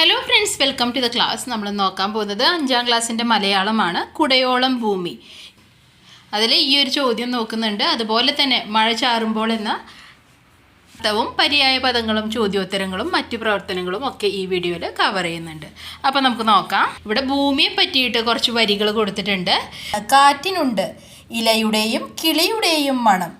Hello friends welcome to the class നമ്മൾ നോക്കാൻ പോകുന്നത് അഞ്ചാം ക്ലാസ്സിന്റെ മലയാളമാണ് കുടയോളം ഭൂമി. അതിൽ ഈ ഒരു ചോദ്യം നോക്കുന്നുണ്ട്. അതുപോലെ തന്നെ മഴ ചാറുമ്പോൾ എന്ന അർത്ഥവും പര്യായ പദങ്ങളും ചോദ്യോത്തരങ്ങളും മറ്റു പ്രവർത്തനങ്ങളും ഒക്കെ ഈ വീഡിയോയിൽ കവർ ചെയ്യുന്നുണ്ട്. അപ്പോൾ നമുക്ക് നോക്കാം. ഇവിടെ ഭൂമിയെ പറ്റിയിട്ട് കുറച്ച് വരികൾ കൊടുത്തിട്ടുണ്ട്. കാറ്റിനുണ്ട് ഇലയുടെയും കിളിയുടെയും മണം.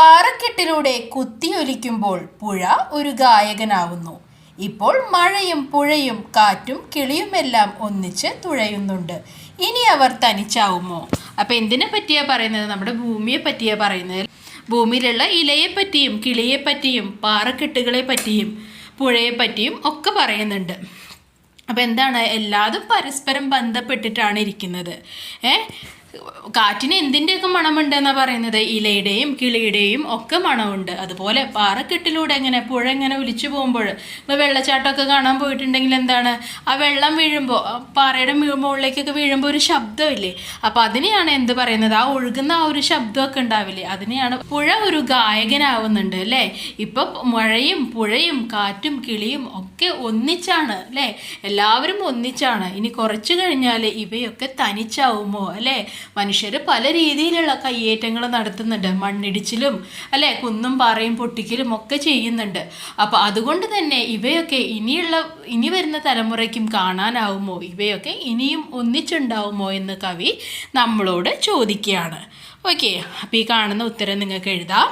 പാറക്കെട്ടിലൂടെ കുത്തിയൊലിക്കുമ്പോൾ പുഴ ഒരു ഗായകനാവുന്നു. ഇപ്പോൾ മഴയും പുഴയും കാറ്റും കിളിയുമെല്ലാം ഒന്നിച്ച് തുഴയുന്നുണ്ട്. ഇനി അവർ തനിച്ചാവുമോ? അപ്പോൾ എന്തിനെ പറ്റിയാ പറയുന്നത്? നമ്മുടെ ഭൂമിയെ പറ്റിയാ പറയുന്നത്. ഭൂമിയിലുള്ള ഇലയെ പറ്റിയും കിളിയെ പറ്റിയും പാറക്കെട്ടുകളെ പറ്റിയും പുഴയെ പറ്റിയും ഒക്കെ പറയുന്നുണ്ട്. അപ്പോൾ എന്താണ്? എല്ലാതും പരസ്പരം ബന്ധപ്പെട്ടിട്ടാണ് ഇരിക്കുന്നത്. ഏ? കാറ്റിന് എന്തിന്റെയൊക്കെ മണമുണ്ടെന്നാണ് പറയുന്നത്? ഇലയുടെയും കിളിയുടെയും ഒക്കെ മണമുണ്ട്. അതുപോലെ പാറക്കെട്ടിലൂടെ എങ്ങനെ പുഴ എങ്ങനെ ഒലിച്ചു പോകുമ്പോൾ ഇപ്പോൾ വെള്ളച്ചാട്ടമൊക്കെ കാണാൻ പോയിട്ടുണ്ടെങ്കിൽ എന്താണ്? ആ വെള്ളം വീഴുമ്പോൾ പാറയുടെ മുകളിലേക്കൊക്കെ വീഴുമ്പോൾ ഒരു ശബ്ദമില്ലേ? അപ്പോൾ അതിനെയാണ് എന്ത് പറയുന്നത്? ആ ഒഴുകുന്ന ആ ഒരു ശബ്ദമൊക്കെ ഉണ്ടാവില്ലേ? അതിനെയാണ് പുഴ ഒരു ഗായകനാവുന്നുണ്ട് അല്ലേ? ഇപ്പോൾ മഴയും പുഴയും കാറ്റും കിളിയും ഒക്കെ ഒന്നിച്ചാണ് അല്ലേ? എല്ലാവരും ഒന്നിച്ചാണ്. ഇനി കുറച്ച് കഴിഞ്ഞാൽ ഇവയൊക്കെ തനിച്ചാവുമോ അല്ലേ? മനുഷ്യർ പല രീതിയിലുള്ള കയ്യേറ്റങ്ങൾ നടത്തുന്നുണ്ട്. മണ്ണിടിച്ചിലും അല്ലെ കുന്നും പാറയും പൊട്ടിക്കലും ഒക്കെ ചെയ്യുന്നുണ്ട്. അപ്പോൾ അതുകൊണ്ട് തന്നെ ഇവയൊക്കെ ഇനിയുള്ള ഇനി വരുന്ന തലമുറയ്ക്കും കാണാനാവുമോ? ഇവയൊക്കെ ഇനിയും ഒന്നിച്ചുണ്ടാവുമോ എന്ന് കവി നമ്മളോട് ചോദിക്കുകയാണ്. ഓക്കെ അപ്പോൾ ഈ കാണുന്ന ഉത്തരം നിങ്ങൾക്ക് എഴുതാം.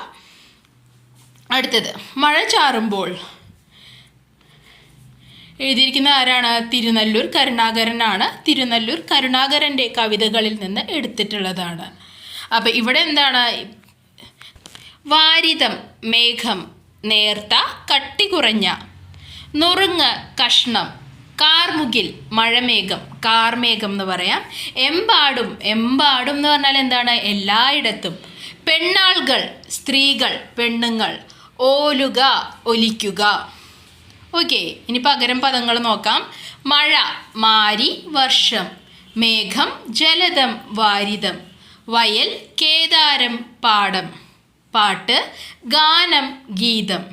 അടുത്തത് മഴ ചാറുമ്പോൾ എഴുതിയിരിക്കുന്ന ആരാണ്? തിരുനല്ലൂർ കരുണാകരനാണ്. തിരുനല്ലൂർ കരുണാകരന്റെ കവിതകളിൽ നിന്ന് എടുത്തിട്ടുള്ളതാണ്. അപ്പം ഇവിടെ എന്താണ്? വാരിതം മേഘം നേർത്ത കട്ടി കുറഞ്ഞ നുറുങ്ങ് കഷ്ണം കാർമുകിൽ മഴമേഘം കാർമേഘം എന്ന് പറയാം. എമ്പാടും എമ്പാടും എന്ന് പറഞ്ഞാൽ എന്താണ്? എല്ലായിടത്തും. പെണ്ണാളുകൾ സ്ത്രീകൾ പെണ്ണുങ്ങൾ ഓലുക ഒലിക്കുക. ഓക്കെ ഇനി പകരം പദങ്ങൾ നോക്കാം. മഴ മാരി വർഷം. മേഘം ജലതം വാരിതം വയൽ കേദാരം പാടം. പാട്ട് ഗാനം ഗീതം.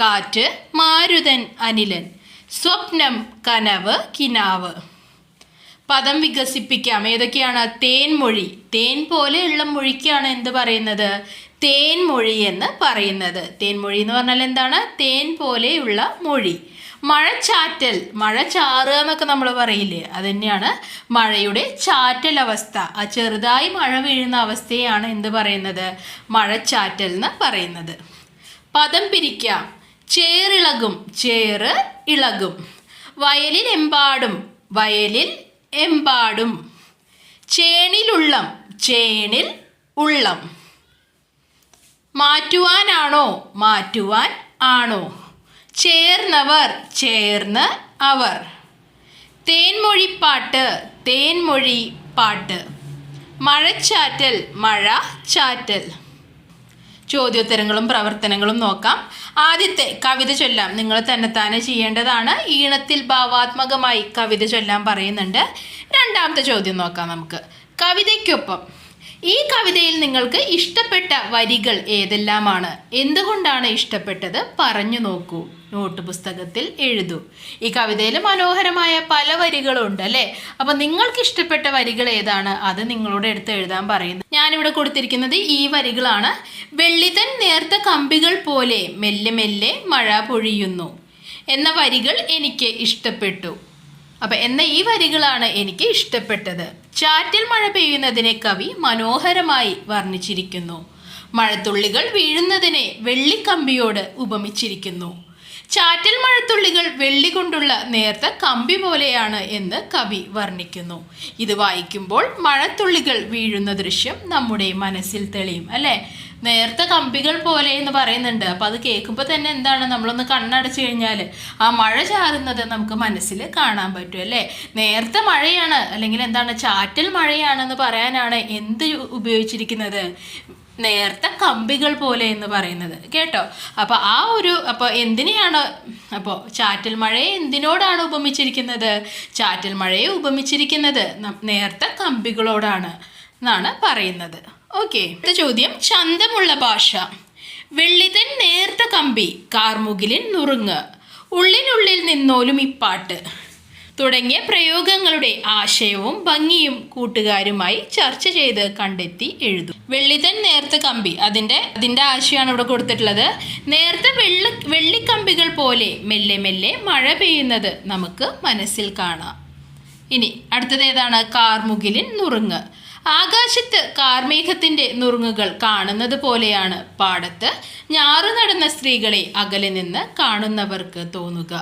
കാറ്റ് മാരുതൻ അനിലൻ. സ്വപ്നം കനവ് കിനാവ്. പദം വികസിപ്പിക്കാം. ഏതൊക്കെയാണ്? തേൻമൊഴി. തേൻ പോലെയുള്ള മൊഴിക്കാണ് എന്ത് പറയുന്നത്? തേൻമൊഴി എന്ന് പറയുന്നത്. തേൻമൊഴി എന്ന് പറഞ്ഞാൽ എന്താണ്? തേൻ പോലെയുള്ള മൊഴി. മഴച്ചാറ്റൽ മഴ ചാറുക എന്നൊക്കെ നമ്മൾ പറയില്ലേ? അത് തന്നെയാണ് മഴയുടെ ചാറ്റൽ അവസ്ഥ. ആ ചെറുതായി മഴ വീഴുന്ന അവസ്ഥയാണ് എന്ത് പറയുന്നത്? മഴച്ചാറ്റൽ എന്ന് പറയുന്നത്. പദം പിരിക്കാം. ചേറിളകും ചേറ് ഇളകും. വയലിൽ എമ്പാടും വയലിൽ എമ്പാടും. ചേണിലുള്ളം ചേണിൽ ഉള്ളം. മാറ്റുവാനാണോ? മാറ്റുവാൻ ആണോ? ചേർന്നവർ ചേർന്ന് അവർ. തേൻമൊഴിപ്പാട്ട് തേൻമൊഴി പാട്ട് മഴച്ചാറ്റൽ. മഴ ചാറ്റൽ ചോദ്യോത്തരങ്ങളും പ്രവർത്തനങ്ങളും നോക്കാം. ആദ്യത്തെ കവിത ചൊല്ലാം. നിങ്ങൾ തന്നെത്താനെ ചെയ്യേണ്ടതാണ്. ഈണത്തിൽ ഭാവാത്മകമായി കവിത ചൊല്ലാൻ പറയുന്നുണ്ട്. രണ്ടാമത്തെ ചോദ്യം നോക്കാം നമുക്ക്. കവിതയ്ക്കൊപ്പം ഈ കവിതയിൽ നിങ്ങൾക്ക് ഇഷ്ടപ്പെട്ട വരികൾ ഏതെല്ലാമാണ്? എന്തുകൊണ്ടാണ് ഇഷ്ടപ്പെട്ടത്? പറഞ്ഞു നോക്കൂ. നോട്ട് പുസ്തകത്തിൽ എഴുതൂ. ഈ കവിതയിൽ മനോഹരമായ പല വരികളുണ്ട് അല്ലേ? അപ്പം നിങ്ങൾക്ക് ഇഷ്ടപ്പെട്ട വരികൾ ഏതാണ്? അത് നിങ്ങളോട് എടുത്ത് എഴുതാൻ പറയുന്നു. ഞാനിവിടെ കൊടുത്തിരിക്കുന്നത് ഈ വരികളാണ്. വെള്ളിതൻ നേർത്ത കമ്പികൾ പോലെ മെല്ലെ മെല്ലെ മഴ പൊഴിയുന്നു. എന്ന വരികൾ എനിക്ക് ഇഷ്ടപ്പെട്ടു. അപ്പം എന്ന ഈ വരികളാണ് എനിക്ക് ഇഷ്ടപ്പെട്ടത്. ചാറ്റൽ മഴ പെയ്യുന്നതിനെ കവി മനോഹരമായി വർണിച്ചിരിക്കുന്നു. മഴത്തുള്ളികൾ വീഴുന്നതിനെ വെള്ളിക്കമ്പിയോട് ഉപമിച്ചിരിക്കുന്നു. ചാറ്റൽ മഴത്തുള്ളികൾ വെള്ളി കൊണ്ടുള്ള നേർത്ത കമ്പി പോലെയാണ് എന്ന് കവി വർണിക്കുന്നു. ഇത് വായിക്കുമ്പോൾ മഴത്തുള്ളികൾ വീഴുന്ന ദൃശ്യം നമ്മുടെ മനസ്സിൽ തെളിയും അല്ലേ? നേർത്ത കമ്പികൾ പോലെ എന്ന് പറയുന്നുണ്ട്. അപ്പോൾ അത് കേൾക്കുമ്പോൾ തന്നെ എന്താണ്? നമ്മളൊന്ന് കണ്ണടച്ചു കഴിഞ്ഞാൽ ആ മഴ ചാറുന്നത് നമുക്ക് മനസ്സിൽ കാണാൻ പറ്റും അല്ലേ? നേർത്ത മഴയാണ് അല്ലെങ്കിൽ എന്താണ്? ചാറ്റൽ മഴയാണെന്ന് പറയാനാണ് എന്ത് ഉപയോഗിച്ചിരിക്കുന്നത്? നേർത്ത കമ്പികൾ പോലെ എന്ന് പറയുന്നത്. കേട്ടോ? അപ്പോൾ ആ ഒരു അപ്പോൾ എന്തിനെയാണ് അപ്പോൾ ചാറ്റൽ മഴയെ എന്തിനോടാണ് ഉപമിച്ചിരിക്കുന്നത്? ചാറ്റൽ മഴയെ ഉപമിച്ചിരിക്കുന്നത് നേർത്ത കമ്പികളോടാണ് എന്നാണ് പറയുന്നത്. ഓക്കെ അടുത്ത ചോദ്യം. ചന്തമുള്ള ഭാഷ. വെള്ളിതൻ നേർത്ത കമ്പി കാർമുകിലിൻ നുറുങ്ങ്. ഉള്ളിനുള്ളിൽ നിന്നോലും ഇപ്പാട്ട്. തുടങ്ങിയ പ്രയോഗങ്ങളുടെ ആശയവും ഭംഗിയും കൂട്ടുകാരുമായി ചർച്ച ചെയ്ത് കണ്ടെത്തി എഴുതും. വെള്ളിതൻ നേർത്ത കമ്പി അതിന്റെ അതിന്റെ ആശയമാണ് ഇവിടെ കൊടുത്തിട്ടുള്ളത്. നേർത്ത വെള്ളി വെള്ളിക്കമ്പികൾ പോലെ മെല്ലെ മെല്ലെ മഴ പെയ്യുന്നത് നമുക്ക് മനസ്സിൽ കാണാം. ഇനി അടുത്തത് ഏതാണ്? കാർമുകിലിൻ നുറുങ്ങ്. ആകാശത്ത് കാർമേഘത്തിന്റെ നുറുങ്ങുകൾ കാണുന്നത് പോലെയാണ് പാടത്ത്. ഞാറു നടന്ന സ്ത്രീകളെ അകലെ നിന്ന് കാണുന്നവർക്ക് തോന്നുക.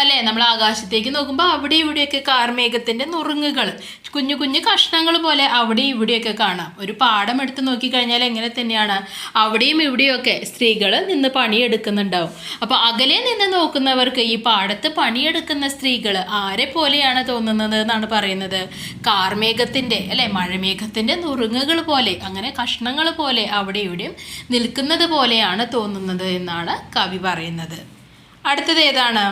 അല്ലേ? നമ്മൾ ആകാശത്തേക്ക് നോക്കുമ്പോൾ അവിടെ ഇവിടെയൊക്കെ കാർമേഘത്തിന്റെ നുറുങ്ങുകൾ കുഞ്ഞു കുഞ്ഞു കഷ്ണങ്ങൾ പോലെ അവിടെ ഇവിടെയൊക്കെ കാണാം. ഒരു പാടം എടുത്ത് നോക്കിക്കഴിഞ്ഞാൽ എങ്ങനെ തന്നെയാണ്? അവിടെയും ഇവിടെയൊക്കെ സ്ത്രീകൾ നിന്ന് പണിയെടുക്കുന്നുണ്ടാവും. അപ്പോൾ അകലെ നിന്ന് നോക്കുന്നവർക്ക് ഈ പാടത്ത് പണിയെടുക്കുന്ന സ്ത്രീകൾ ആരെ പോലെയാണ് തോന്നുന്നത് എന്നാണ് പറയുന്നത്. കാർമേഘത്തിന്റെ അല്ലെ? മഴമേഘത്തിന്റെ നുറുങ്ങുകൾ പോലെ അങ്ങനെ കഷ്ണങ്ങൾ പോലെ അവിടെ ഇവിടെയും നിൽക്കുന്നത് പോലെയാണ് തോന്നുന്നത് എന്നാണ് കവി പറയുന്നത്. അടുത്തത് ഏതാണ്?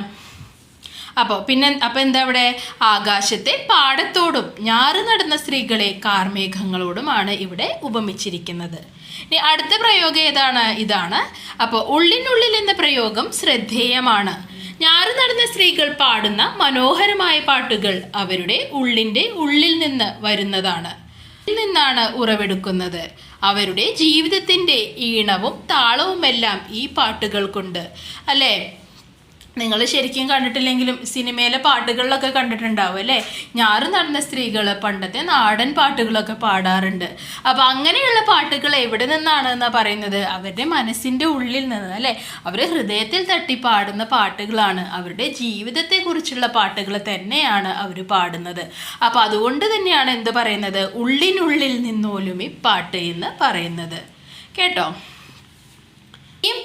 അപ്പോൾ പിന്നെ അപ്പോൾ എന്താ അവിടെ ആകാശത്തെ പാടത്തോടും ഞാറ് നടന്ന സ്ത്രീകളെ കാർമേഘങ്ങളോടുമാണ് ഇവിടെ ഉപമിച്ചിരിക്കുന്നത്. ഇനി അടുത്ത പ്രയോഗം ഏതാണ്? ഇതാണ്. അപ്പോൾ ഉള്ളിനുള്ളിൽ എന്ന പ്രയോഗം ശ്രദ്ധേയമാണ്. ഞാറ് നടന്ന സ്ത്രീകൾ പാടുന്ന മനോഹരമായ പാട്ടുകൾ അവരുടെ ഉള്ളിന്റെ ഉള്ളിൽ നിന്ന് വരുന്നതാണ്. നിന്നാണ് ഉറവെടുക്കുന്നത്. അവരുടെ ജീവിതത്തിന്റെ ഈണവും താളവുമെല്ലാം ഈ പാട്ടുകൾക്കുണ്ട് അല്ലേ? നിങ്ങൾ ശരിക്കും കണ്ടിട്ടില്ലെങ്കിലും സിനിമയിലെ പാട്ടുകളിലൊക്കെ കണ്ടിട്ടുണ്ടാവും അല്ലേ? ഞാറ് നടന്ന സ്ത്രീകൾ പണ്ടത്തെ നാടൻ പാട്ടുകളൊക്കെ പാടാറുണ്ട്. അപ്പോൾ അങ്ങനെയുള്ള പാട്ടുകൾ എവിടെ നിന്നാണ് എന്നാ പറയുന്നത്? അവരുടെ മനസ്സിന്റെ ഉള്ളിൽ നിന്ന് അല്ലേ? അവരെ ഹൃദയത്തിൽ തട്ടി പാടുന്ന പാട്ടുകളാണ്. അവരുടെ ജീവിതത്തെക്കുറിച്ചുള്ള പാട്ടുകൾ തന്നെയാണ് അവർ പാടുന്നത്. അപ്പോൾ അതുകൊണ്ട് തന്നെയാണ് എന്ത് പറയുന്നത്? ഉള്ളിനുള്ളിൽ നിന്നോലും ഈ പാട്ട് എന്ന് പറയുന്നത്. കേട്ടോ?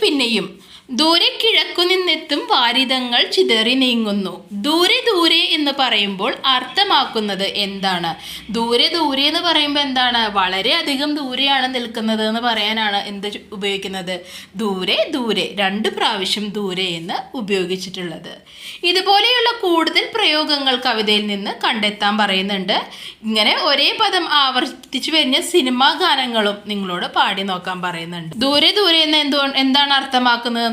പിന്നെയും ദൂരെ കിഴക്കു നിന്നെത്തും വാരിതങ്ങൾ ചിതറി നീങ്ങുന്നു. ദൂരെ ദൂരെ എന്ന് പറയുമ്പോൾ അർത്ഥമാക്കുന്നത് എന്താണ്? ദൂരെ ദൂരെ എന്ന് പറയുമ്പോൾ എന്താണ്? വളരെ അധികം ദൂരെയാണ് നിൽക്കുന്നത് എന്ന് പറയാനാണ് എന്ത് ഉപയോഗിക്കുന്നത്? ദൂരെ ദൂരെ രണ്ട് പ്രാവശ്യം ദൂരെ എന്ന് ഉപയോഗിച്ചിട്ടുള്ളത്. ഇതുപോലെയുള്ള കൂടുതൽ പ്രയോഗങ്ങൾ കവിതയിൽ നിന്ന് കണ്ടെത്താൻ പറയുന്നുണ്ട്. ഇങ്ങനെ ഒരേ പദം ആവർത്തിച്ചു വരുന്ന സിനിമാ ഗാനങ്ങളും നിങ്ങളോട് പാടി നോക്കാൻ പറയുന്നുണ്ട്. ദൂരെ ദൂരെ എന്ന് എന്തോ എന്താണ്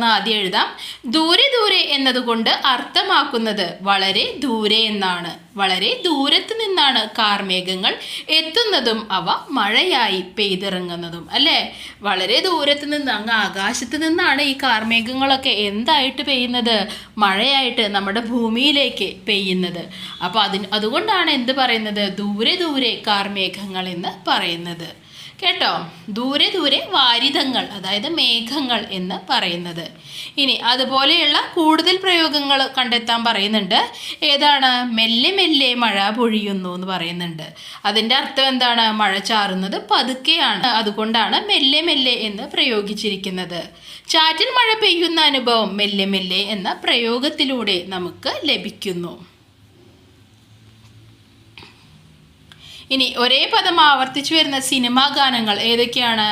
ആദ്യം എഴുതാം. ദൂരെ ദൂരെ എന്നതുകൊണ്ട് അർത്ഥമാക്കുന്നത് വളരെ ദൂരെ എന്നാണ്. വളരെ ദൂരത്ത് നിന്നാണ് കാർമേഘങ്ങൾ എത്തുന്നതും അവ മഴയായി പെയ്തിറങ്ങുന്നതും അല്ലേ? വളരെ ദൂരത്ത് നിന്ന് അങ്ങ് ആകാശത്ത് നിന്നാണ് ഈ കാർമേഘങ്ങളൊക്കെ എന്തായിട്ട് പെയ്യുന്നത്? മഴയായിട്ട് നമ്മുടെ ഭൂമിയിലേക്ക് പെയ്യുന്നത്. അപ്പോൾ അതിന് അതുകൊണ്ടാണ് എന്ത് പറയുന്നത്? ദൂരെ ദൂരെ കാർമേഘങ്ങൾ എന്ന് പറയുന്നത്. കേട്ടോ? ദൂരെ ദൂരെ വാരിതങ്ങൾ അതായത് മേഘങ്ങൾ എന്ന് പറയുന്നത്. ഇനി അതുപോലെയുള്ള കൂടുതൽ പ്രയോഗങ്ങൾ കണ്ടെത്താൻ പറയുന്നുണ്ട്. ഏതാണ്? മെല്ലെ മെല്ലെ മഴ പൊഴിയുന്നു എന്ന് പറയുന്നുണ്ട്. അതിന്റെ അർത്ഥം എന്താണ്? മഴ ചാറുന്നത് പതുക്കെയാണ്. അതുകൊണ്ടാണ് മെല്ലെ മെല്ലെ എന്ന് പ്രയോഗിച്ചിരിക്കുന്നത്. ചാറ്റിൽ മഴ പെയ്യുന്ന അനുഭവം മെല്ലെ മെല്ലെ എന്ന പ്രയോഗത്തിലൂടെ നമുക്ക് ലഭിക്കുന്നു. ഇനി ഒരേ പദം ആവർത്തിച്ചു വരുന്ന സിനിമാ ഗാനങ്ങൾ ഏതൊക്കെയാണ്?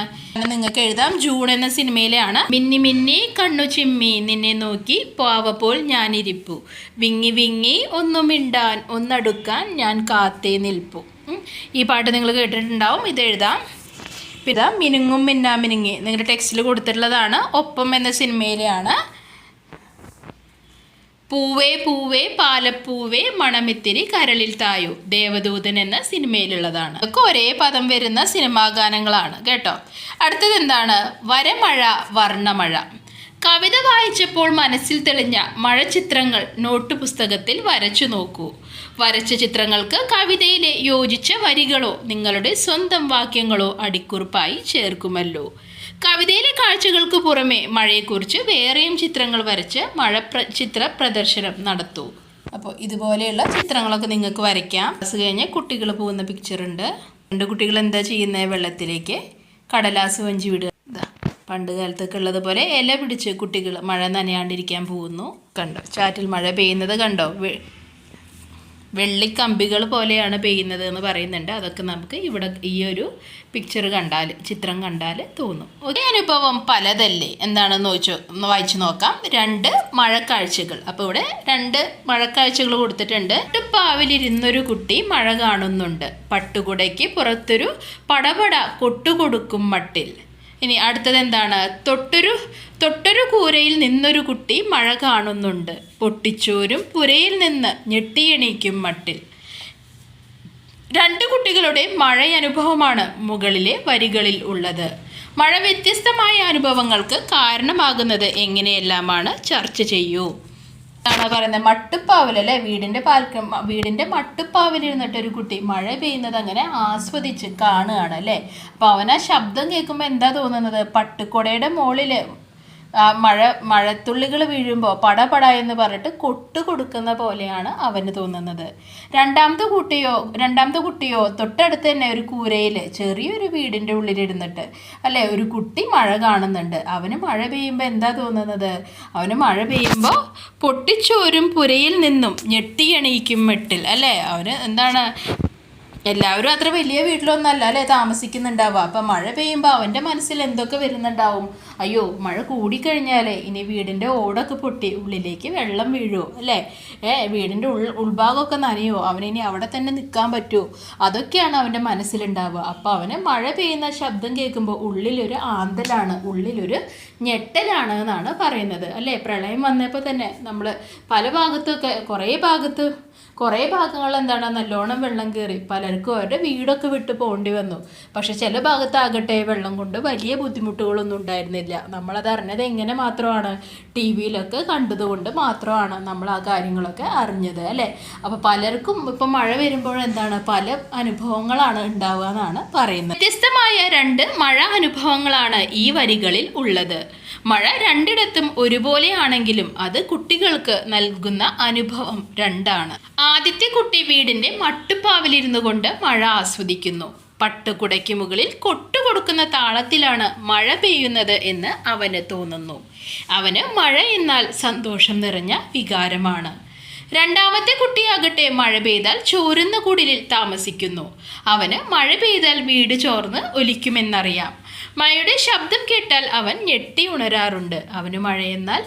നിങ്ങൾക്ക് എഴുതാം. ജൂൺ എന്ന സിനിമയിലെയാണ് മിന്നി മിന്നി കണ്ണു ചിമ്മി നിന്നെ നോക്കി പാവപ്പോൾ ഞാനിരിപ്പു. വിങ്ങി വിങ്ങി ഒന്നു മിണ്ടാൻ ഒന്നടുക്കാൻ ഞാൻ കാത്തേ നിൽപ്പു. ഈ പാട്ട് നിങ്ങൾ കേട്ടിട്ടുണ്ടാവും. ഇത് എഴുതാം. പിന്നെ മിനുങ്ങും മിന്നാ മിനുങ്ങി. നിങ്ങളുടെ ടെക്സ്റ്റിൽ കൊടുത്തിട്ടുള്ളതാണ്. ഒപ്പം എന്ന സിനിമയിലെയാണ് പൂവേ പൂവേ പാലപ്പൂവേ മണമിത്തിരി കരളിൽ തായു. ദേവദൂതൻ എന്ന സിനിമയിലുള്ളതാണ്. ഒക്കെ ഒരേ പദം വരുന്ന സിനിമാ ഗാനങ്ങളാണ് കേട്ടോ. അടുത്തത് എന്താണ്? വരമഴ വർണമഴ. കവിത വായിച്ചപ്പോൾ മനസ്സിൽ തെളിഞ്ഞ മഴ ചിത്രങ്ങൾ നോട്ട് പുസ്തകത്തിൽ വരച്ചു നോക്കൂ. വരച്ച ചിത്രങ്ങൾക്ക് കവിതയിലെ യോജിച്ച വരികളോ നിങ്ങളുടെ സ്വന്തം വാക്യങ്ങളോ അടിക്കുറിപ്പായി ചേർക്കുമല്ലോ. കവിതയിലെ കാഴ്ചകൾക്ക് പുറമെ മഴയെക്കുറിച്ച് വേറെയും ചിത്രങ്ങൾ വരച്ച് മഴ പ്ര ചിത്ര പ്രദർശനം നടത്തൂ. അപ്പോൾ ഇതുപോലെയുള്ള ചിത്രങ്ങളൊക്കെ നിങ്ങൾക്ക് വരയ്ക്കാം. ബസ് കഴിഞ്ഞ് കുട്ടികൾ പോകുന്ന പിക്ചറുണ്ട് രണ്ട് കുട്ടികൾ എന്താ ചെയ്യുന്നത് വെള്ളത്തിലേക്ക് കടലാസ് വഞ്ചി വിടുക. പണ്ട് കാലത്തൊക്കെ ഉള്ളതുപോലെ ഇല പിടിച്ച് കുട്ടികൾ മഴ നനയാണ്ടിരിക്കാൻ പോകുന്നു. കണ്ടോ? ചാറ്റിൽ മഴ പെയ്യുന്നത് കണ്ടോ? വെള്ളിക്കമ്പികൾ പോലെയാണ് പെയ്യുന്നത് എന്ന് പറയുന്നുണ്ട്. അതൊക്കെ നമുക്ക് ഇവിടെ ഈ ഒരു പിക്ചർ കണ്ടാൽ ചിത്രം കണ്ടാൽ തോന്നും. ഒരേ അനുഭവം പലതല്ലേ? എന്താണെന്ന് ചോദിച്ചു വായിച്ചു നോക്കാം. രണ്ട് മഴക്കാഴ്ചകൾ. അപ്പോൾ ഇവിടെ രണ്ട് മഴക്കാഴ്ചകൾ കൊടുത്തിട്ടുണ്ട്. പാവിലിരുന്നൊരു കുട്ടി മഴ കാണുന്നുണ്ട്. പട്ടുകുടയ്ക്ക് പുറത്തൊരു പടപട കൊട്ടുകൊടുക്കും മട്ടിൽ. ഇനി അടുത്തത് എന്താണ്? തൊട്ടൊരു തൊട്ടൊരു കൂരയിൽ നിന്നൊരു കുട്ടി മഴ കാണുന്നുണ്ട്. പൊട്ടിച്ചോരും പുരയിൽ നിന്ന് ഞെട്ടിയെണീക്കും മട്ടിൽ. രണ്ട് കുട്ടികളുടെ മഴയനുഭവമാണ് മുകളിലെ വരികളിൽ ഉള്ളത്. മഴ വ്യത്യസ്തമായ അനുഭവങ്ങൾക്ക് കാരണമാകുന്നത് എങ്ങനെയെല്ലാമാണ്? ചർച്ച ചെയ്യൂ. ആണ് പറയുന്നത്. മട്ടുപ്പാവിൽ വീടിന്റെ വീടിന്റെ പാൽക്ക വീടിന്റെ മട്ടുപ്പാവിലിരുന്നിട്ട് ഒരു കുട്ടി മഴ പെയ്യുന്നത് അങ്ങനെ ആസ്വദിച്ച് കാണുകയാണ് അല്ലേ? അപ്പോൾ അവൻ ആ ശബ്ദം കേൾക്കുമ്പോൾ എന്താ തോന്നുന്നത്? പട്ടുകൊടയുടെ മുകളിൽ ആ മഴ മഴത്തുള്ളികൾ വീഴുമ്പോൾ പട പട എന്ന് പറഞ്ഞിട്ട് കൊട്ട് കൊടുക്കുന്ന പോലെയാണ് അവന് തോന്നുന്നത്. രണ്ടാമത്തെ കുട്ടിയോ രണ്ടാമത്തെ കുട്ടിയോ തൊട്ടടുത്ത് തന്നെ ഒരു കൂരയിൽ ചെറിയൊരു വീടിന്റെ ഉള്ളിലിരുന്നിട്ട് അല്ലേ ഒരു കുട്ടി മഴ കാണുന്നുണ്ട്. അവന് മഴ പെയ്യുമ്പോൾ എന്താ തോന്നുന്നത്? അവന് മഴ പെയ്യുമ്പോൾ പൊട്ടിച്ചോരും പുരയിൽ നിന്നും ഞെട്ടിയണീക്കും മെട്ടിൽ അല്ലേ? അവന് എന്താണ് എല്ലാവരും അത്ര വലിയ വീട്ടിലൊന്നല്ല അല്ലേ? താമസിക്കുന്നുണ്ടാവുക. അപ്പം മഴ പെയ്യുമ്പോൾ അവന്റെ മനസ്സിൽ എന്തൊക്കെ വരുന്നുണ്ടാവും? അയ്യോ മഴ കൂടിക്കഴിഞ്ഞാലേ ഇനി വീടിന്റെ ഓടൊക്കെ പൊട്ടി ഉള്ളിലേക്ക് വെള്ളം വീഴുമോ അല്ലേ? ഏ വീടിന്റെ ഉൾ ഉൾഭാഗമൊക്കെ നനയോ? അവനിനി അവിടെ തന്നെ നിൽക്കാൻ പറ്റുമോ അതൊക്കെയാണ് അവന്റെ മനസ്സിലുണ്ടാവുക. അപ്പോൾ അവന് മഴ പെയ്യുന്ന ശബ്ദം കേൾക്കുമ്പോൾ ഉള്ളിലൊരു ആന്തലാണ് ഉള്ളിലൊരു ഞെട്ടലാണ് എന്നാണ് പറയുന്നത് അല്ലേ? പ്രളയം വന്നപ്പോൾ തന്നെ നമ്മൾ പല ഭാഗത്തൊക്കെ കുറേ ഭാഗത്ത് കുറേ ഭാഗങ്ങളിൽ എന്താണ് നല്ലോണം വെള്ളം കയറി. പലർക്കും അവരുടെ വീടൊക്കെ വിട്ട് പോകേണ്ടി വന്നു. പക്ഷെ ചില ഭാഗത്താകട്ടെ വെള്ളം കൊണ്ട് വലിയ ബുദ്ധിമുട്ടുകളൊന്നും ഉണ്ടായിരുന്നില്ല. നമ്മളത് അറിഞ്ഞത് എങ്ങനെ മാത്രമാണ്? ടി വിയിലൊക്കെ കണ്ടതുകൊണ്ട് മാത്രമാണ് നമ്മൾ ആ കാര്യങ്ങളൊക്കെ അറിഞ്ഞത് അല്ലേ? അപ്പോൾ പലർക്കും ഇപ്പം മഴ വരുമ്പോൾ എന്താണ്? പല അനുഭവങ്ങളാണ് ഉണ്ടാവുക എന്നാണ് പറയുന്നത്. വ്യത്യസ്തമായ രണ്ട് മഴ അനുഭവങ്ങളാണ് ഈ വരികളിൽ ഉള്ളത്. മഴ രണ്ടിടത്തും ഒരുപോലെയാണെങ്കിലും അത് കുട്ടികൾക്ക് നൽകുന്ന അനുഭവം രണ്ടാണ്. ആദ്യത്തെ കുട്ടി വീടിന്റെ മട്ടുപ്പാവിലിരുന്നു കൊണ്ട് മഴ ആസ്വദിക്കുന്നു. പട്ടുകുടയ്ക്ക് മുകളിൽ കൊട്ടുകൊടുക്കുന്ന താളത്തിലാണ് മഴ പെയ്യുന്നത് എന്ന് അവന് തോന്നുന്നു. അവന് മഴ എന്നാൽ സന്തോഷം നിറഞ്ഞ വികാരമാണ്. രണ്ടാമത്തെ കുട്ടിയാകട്ടെ മഴ പെയ്താൽ ചോരുന്ന കുടിലിൽ താമസിക്കുന്നു. അവന് മഴ പെയ്താൽ വീട് ചോർന്ന് ഒലിക്കുമെന്നറിയാം. മഴയുടെ ശബ്ദം കേട്ടാൽ അവൻ ഞെട്ടി ഉണരാറുണ്ട്. അവന് മഴയെന്നാൽ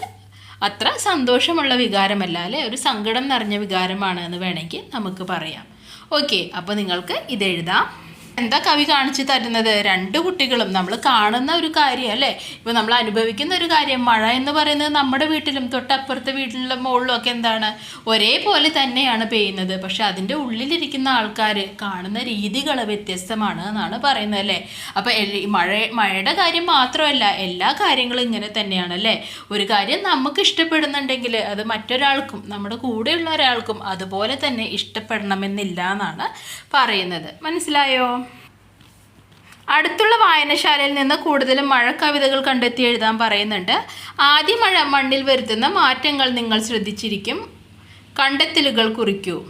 അത്ര സന്തോഷമുള്ള വികാരമല്ല അല്ലേ? ഒരു സങ്കടം നിറഞ്ഞ വികാരമാണ് എന്ന് വേണമെങ്കിൽ നമുക്ക് പറയാം. ഓക്കെ അപ്പോൾ നിങ്ങൾക്ക് ഇത് എഴുതാം. എന്താ കവി കാണിച്ചു തരുന്നത്? രണ്ട് കുട്ടികളും. നമ്മൾ കാണുന്ന ഒരു കാര്യം അല്ലേ? ഇപ്പോൾ നമ്മൾ അനുഭവിക്കുന്ന ഒരു കാര്യം മഴ എന്ന് പറയുന്നത് നമ്മുടെ വീട്ടിലും തൊട്ടപ്പുറത്തെ വീട്ടിലും മുകളിലും ഒക്കെ എന്താണ്? ഒരേപോലെ തന്നെയാണ് പെയ്യുന്നത്. പക്ഷെ അതിന്റെ ഉള്ളിലിരിക്കുന്ന ആൾക്കാർ കാണുന്ന രീതികൾ വ്യത്യസ്തമാണ് എന്നാണ് പറയുന്നത് അല്ലേ? അപ്പോൾ മഴ മഴയുടെ കാര്യം മാത്രമല്ല എല്ലാ കാര്യങ്ങളും ഇങ്ങനെ തന്നെയാണ് അല്ലേ? ഒരു കാര്യം നമുക്ക് ഇഷ്ടപ്പെടുന്നുണ്ടെങ്കിൽ അത് മറ്റൊരാൾക്കും നമ്മുടെ കൂടെയുള്ള ഒരാൾക്കും അതുപോലെ തന്നെ ഇഷ്ടപ്പെടണമെന്നില്ല എന്നാണ് പറയുന്നത്. മനസ്സിലായോ? അടുത്തുള്ള വായനശാലയിൽ നിന്ന് കൂടുതലും മഴക്കവിതകൾ കവിതകൾ കണ്ടെത്തി എഴുതാൻ പറയുന്നുണ്ട്. ആദ്യ മഴ മണ്ണിൽ വരുത്തുന്ന മാറ്റങ്ങൾ നിങ്ങൾ ശ്രദ്ധിച്ചിരിക്കും. കണ്ടെത്തലുകൾ കുറിക്കൂ.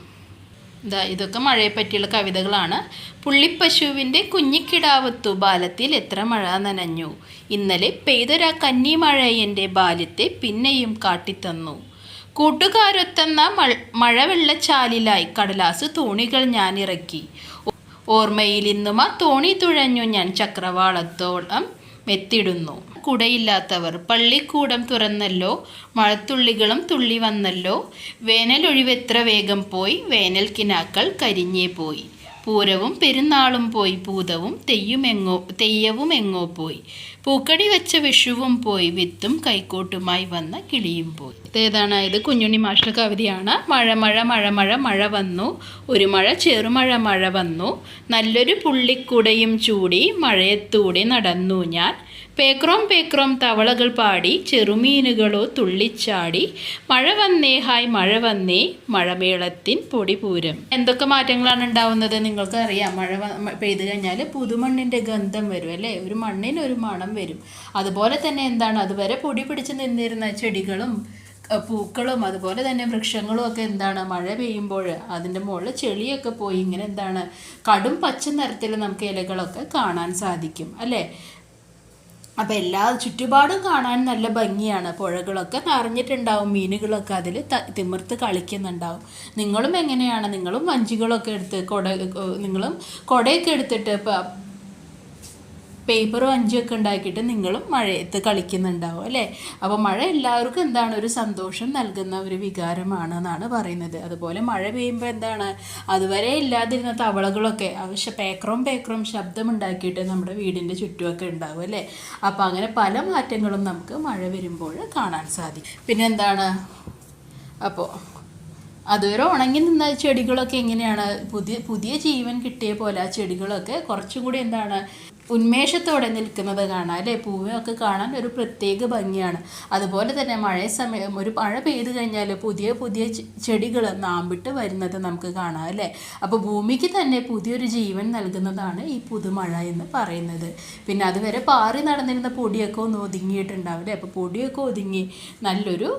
ഇതാ ഇതൊക്കെ മഴയെ പറ്റിയുള്ള കവിതകളാണ്. പുള്ളിപ്പശുവിന്റെ കുഞ്ഞിക്കിടാവത്തു ബാലത്തിൽ എത്ര മഴ നനഞ്ഞു. ഇന്നലെ പെയ്തൊരാ കന്നി മഴ എന്റെ ബാല്യത്തെ പിന്നെയും കാട്ടിത്തന്നു. കൂട്ടുകാരൊത്തെന്ന മഴ മഴവെള്ളച്ചാലിലായി കടലാസ് തോണികൾ ഞാൻ ഇറക്കി. ഓർമ്മയിൽ ഇന്നും ആ തോണി തുഴഞ്ഞു ഞാൻ ചക്രവാളത്തോളം മെത്തിടുന്നു. കുടയില്ലാത്തവർ പള്ളിക്കൂടം തുറന്നല്ലോ മഴത്തുള്ളികളും തുള്ളി വന്നല്ലോ. വേനലൊഴിവെത്ര വേഗം പോയി വേനൽ കിനാക്കൾ കരിഞ്ഞേ പോയി. പൂരവും പെരുന്നാളും പോയി പൂതവും തെയ്യുമെങ്ങോ തെയ്യവും എങ്ങോ പോയി. പൂക്കടി വെച്ച വിഷുവും പോയി വിത്തും കൈക്കോട്ടുമായി വന്ന കിളിയും പോയി. ഇതേതാണ് ഇത് കുഞ്ഞുണ്ണി മാഷ്ട കവിതയാണ്. മഴ മഴ മഴ മഴ മഴ വന്നു. ഒരു മഴ ചെറുമഴ മഴ വന്നു. നല്ലൊരു പുള്ളിക്കുടയും ചൂടി മഴയത്തൂടെ നടന്നു ഞാൻ. പേക്രോം പേക്രോം തവളകൾ പാടി ചെറുമീനുകളോ തുള്ളിച്ചാടി മഴ വന്നേ ഹായ് മഴ വന്നേ മഴമേളത്തിൻ പൊടിപൂരം എന്തൊക്കെ മാറ്റങ്ങളാണ് ഉണ്ടാവുന്നത് നിങ്ങൾക്ക് അറിയാം മഴ പെയ്തു കഴിഞ്ഞാൽ പുതുമണ്ണിന്റെ ഗന്ധം വരും അല്ലേ? ഒരു മണ്ണിന് ഒരു മണം വരും. അതുപോലെ തന്നെ എന്താണ്? അതുവരെ പൊടി പിടിച്ച് നിന്നിരുന്ന ചെടികളും പൂക്കളും അതുപോലെ തന്നെ വൃക്ഷങ്ങളും ഒക്കെ എന്താണ്? മഴ പെയ്യുമ്പോൾ അതിന്റെ മുകളിൽ ചെളിയൊക്കെ പോയി ഇങ്ങനെ എന്താണ്? കടും പച്ച നിറത്തിൽ നമുക്ക് ഇലകളൊക്കെ കാണാൻ സാധിക്കും അല്ലേ? അപ്പോൾ എല്ലാ ചുറ്റുപാടും കാണാൻ നല്ല ഭംഗിയാണ്. പുഴകളൊക്കെ നിറഞ്ഞിട്ടുണ്ടാവും മീനുകളൊക്കെ അതിൽ തിമിർത്ത് കളിക്കുന്നുണ്ടാവും. നിങ്ങളും എങ്ങനെയാണ്? നിങ്ങളും വഞ്ചികളൊക്കെ എടുത്ത് കുട നിങ്ങളും കുടയൊക്കെ എടുത്തിട്ട് പേപ്പറും അഞ്ചും ഒക്കെ ഉണ്ടാക്കിയിട്ട് നിങ്ങളും മഴയത്ത് കളിക്കുന്നുണ്ടാവും അല്ലേ? അപ്പോൾ മഴ എല്ലാവർക്കും എന്താണ് ഒരു സന്തോഷം നൽകുന്ന ഒരു വികാരമാണ് എന്നാണ് പറയുന്നത്. അതുപോലെ മഴ പെയ്യുമ്പോൾ എന്താണ്? അതുവരെ ഇല്ലാതിരുന്ന തവളകളൊക്കെ ആവശ്യ പേക്കറും പേക്കറും ശബ്ദമുണ്ടാക്കിയിട്ട് നമ്മുടെ വീടിന്റെ ചുറ്റുമൊക്കെ ഉണ്ടാവും അല്ലേ? അപ്പോൾ അങ്ങനെ പല മാറ്റങ്ങളും നമുക്ക് മഴ വരുമ്പോൾ കാണാൻ സാധിക്കും. പിന്നെ എന്താണ്? അപ്പോൾ അതുവരെ ഉണങ്ങി നിന്ന ചെടികളൊക്കെ എങ്ങനെയാണ്? പുതിയ പുതിയ ജീവൻ കിട്ടിയ പോലെ ആ ചെടികളൊക്കെ കുറച്ചും കൂടി എന്താണ് ഉന്മേഷത്തോടെ നിൽക്കുന്നത് കാണാം അല്ലേ? പൂവൊക്കെ കാണാൻ ഒരു പ്രത്യേക ഭംഗിയാണ്. അതുപോലെ തന്നെ മഴ സമയം ഒരു മഴ പെയ്തു കഴിഞ്ഞാൽ പുതിയ പുതിയ ചെടികൾ നാമ്പിട്ട് വരുന്നത് നമുക്ക് കാണാം അല്ലേ? അപ്പോൾ ഭൂമിക്ക് തന്നെ പുതിയൊരു ജീവൻ നൽകുന്നതാണ് ഈ പുതുമഴ എന്ന് പറയുന്നത്. പിന്നെ അതുവരെ പാറി നടന്നിരുന്ന പൊടിയൊക്കെ ഒന്ന് ഒതുങ്ങിയിട്ടുണ്ടാവില്ലേ അപ്പോൾ പൊടിയൊക്കെ ഒതുങ്ങി നല്ലൊരു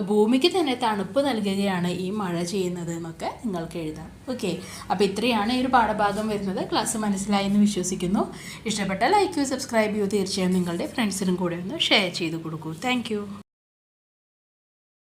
ഭൂമിക്ക് തന്നെ തണുപ്പ് നൽകുകയാണ് ഈ മഴ ചെയ്യുന്നത് എന്നൊക്കെ നിങ്ങൾക്ക് എഴുതാം. ഓക്കെ അപ്പോൾ ഇത്രയാണ് ഈ ഒരു പാഠഭാഗം വരുന്നത്. ക്ലാസ് മനസ്സിലായി എന്ന് വിശ്വസിക്കുന്നു. ഇഷ്ടപ്പെട്ട ലൈക്ക് സബ്സ്ക്രൈബ് ചെയ്യൂ. തീർച്ചയായും നിങ്ങളുടെ ഫ്രണ്ട്സിനും കൂടെ ഒന്ന് ഷെയർ ചെയ്ത് കൊടുക്കൂ. താങ്ക്